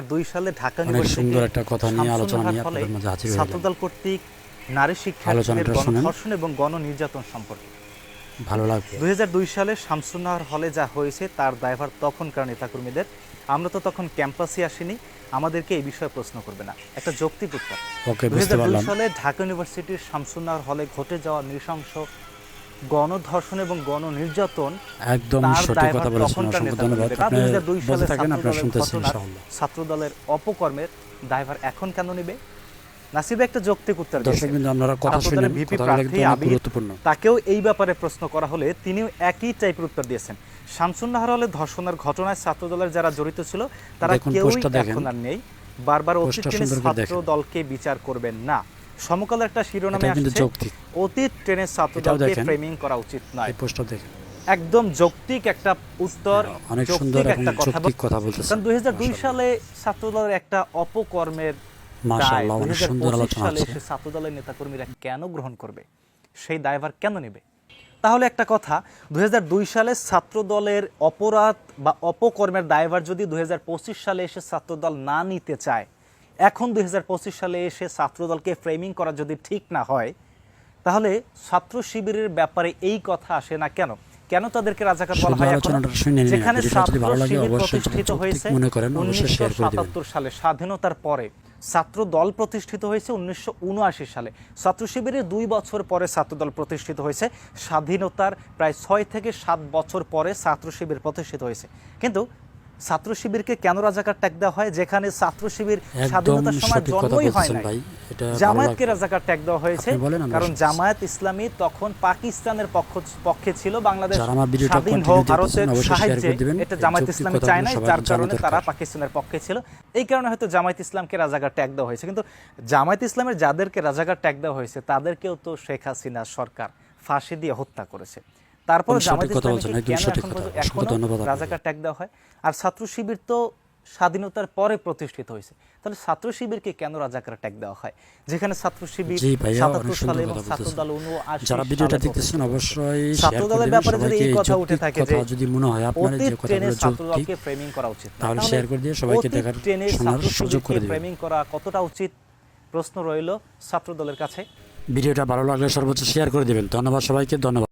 দুই সালে ঢাকা অনেক ইউনিভার্সিটি সুন্দর একটা কথা নিয়ে আলোচনা নিয়ে আপনাদের মাঝে হাজির ছাত্রদল কর্তৃক নারী শিক্ষা আলোচনাটা এবং গণ নির্যাতন সম্পর্কে। ভালো লাগবে দুই সালে শামসুন্নাহার হলে যা হয়েছে তার দায়ভার তখনকার নেতাকর্মীদের। আমরা তো তখন ক্যাম্পাসে আসিনি আমাদেরকে এই বিষয়ে প্রশ্ন করবে না। একটা যৌক্তিক উত্তর। দুই সালে ঢাকা ইউনিভার্সিটির শামসুন্নাহার হলে ঘটে যাওয়া নৃশংস গণধর্ষণ এবং গণ নির্যাতন একদম সঠিক কথা বলেছেন অসংখ্য ধন্যবাদ। বলতে থাকেন আপনারা শুনতেছেন ছাত্রদলের অপকর্মের দায়ভার এখন কেন নেবে? নাসিব একটা যৌক্তিক উত্তর দর্শক দিয়েছে আপনারা কথা কথাগুলো গুরুত্বপূর্ণ। তাকেও এই ব্যাপারে প্রশ্ন করা হলে তিনিও একই টাইপের উত্তর দিয়েছেন। শামসুন্নাহার হলে ধর্ষণের ঘটনায় ছাত্রদলের যারা জড়িত ছিল তারা কেউই এখন আর নেই। বারবার অতীত ছাত্র দলকে বিচার করবেন না। সমকালের একটা শিরোনামে আসছে অতীত ট্রেনের ছাত্র এটাও দলকে দেখেন। ফ্রেমিং করা উচিত নয়। দেখেন। একদম যৌক্তিক একটা উত্তর অনেক সুন্দর একটা কথা বলতেছেন দুই হাজার দুই সালে ছাত্রদলের একটা অপকর্মের মাশাআল্লাহ অনেক সুন্দর আলোচনা আছে। ছাত্রদলের নেতাকর্মীরা কেন গ্রহণ করবে? সেই দায়ভার কেন নেবে? তাহলে একটা কথা দুই সালে ছাত্রদলের অপরাধ বা অপকর্মের দায়ভার যদি দুই হাজার পঁচিশ সালে এসে ছাত্রদল না নিতে চায় এখন দুই হাজার পঁচিশ সালে এসে ছাত্রদলকে ফ্রেমিং করা যদি ঠিক না হয় তাহলে ছাত্র শিবিরের ব্যাপারে এই কথা আসে না কেন? কেন তাদেরকে রাজাকার বলা হয় যেখানে ছাত্র শিবির প্রতিষ্ঠিত হয়েছে মনে 1977 সালে স্বাধীনতার পরে ছাত্র দল প্রতিষ্ঠিত হয়েছে উনিশশো উনআশি সালে। ছাত্র শিবিরের দুই বছর পরে ছাত্র দল প্রতিষ্ঠিত হয়েছে। স্বাধীনতার প্রায় ছয় থেকে সাত বছর পরে ছাত্র শিবির প্রতিষ্ঠিত হয়েছে। কিন্তু ছাত্র শিবিরকে কেন রাজাকার ট্যাগ দেওয়া হয়? যেখানে ছাত্র শিবির স্বাধীনতার সময় জন্মই হয় ভালো জামায়াতকে রাজাকার ট্যাগ দেওয়া হয়েছে। কারণ জামায়াত ইসলামী তখন পাকিস্তানের পক্ষ পক্ষে ছিল বাংলাদেশ স্বাধীন হোক ভারতের সাহায্যে এটা জামায়াত ইসলামী চায় নাই যার কারণে তারা পাকিস্তানের পক্ষে ছিল। এই কারণে হয়তো জামায়াত ইসলামকে রাজাকার ট্যাগ দেওয়া হয়েছে। কিন্তু জামায়াত ইসলামের যাদেরকে রাজাকার ট্যাগ দেওয়া হয়েছে তাদেরকেও তো শেখ হাসিনা সরকার ফাঁসি দিয়ে হত্যা করেছে। তারপর। রাজাকার ট্যাগ দেওয়া হয়। আর ছাত্র শিবির তো স্বাধীনতার পরে প্রতিষ্ঠিত হয়েছে। তাহলে ছাত্র শিবিরকে কেন রাজাকার ট্যাগ দেওয়া হয়? যেখানে ছাত্র শিবির সাতাত্তর সালে এবং উনআশি যারা ভিডিওটা দেখতেছেন অবশ্যই ব্যাপারে যদি এই কথা উঠে থাকে কথা যে যদি মনে হয় আপনার যে কথাগুলো ছাত্রদলকে ফ্রেমিং করা উচিত তাহলে share করে দিয়ে সবাইকে দেখার, শোনার সুযোগ করে। ফ্রেমিং করা কতটা উচিত? প্রশ্ন রইল ছাত্র দলের কাছে। ভিডিওটা ভালো লাগলে সর্বোচ্চ শেয়ার করে দিবেন। ধন্যবাদ সবাইকে ধন্যবাদ।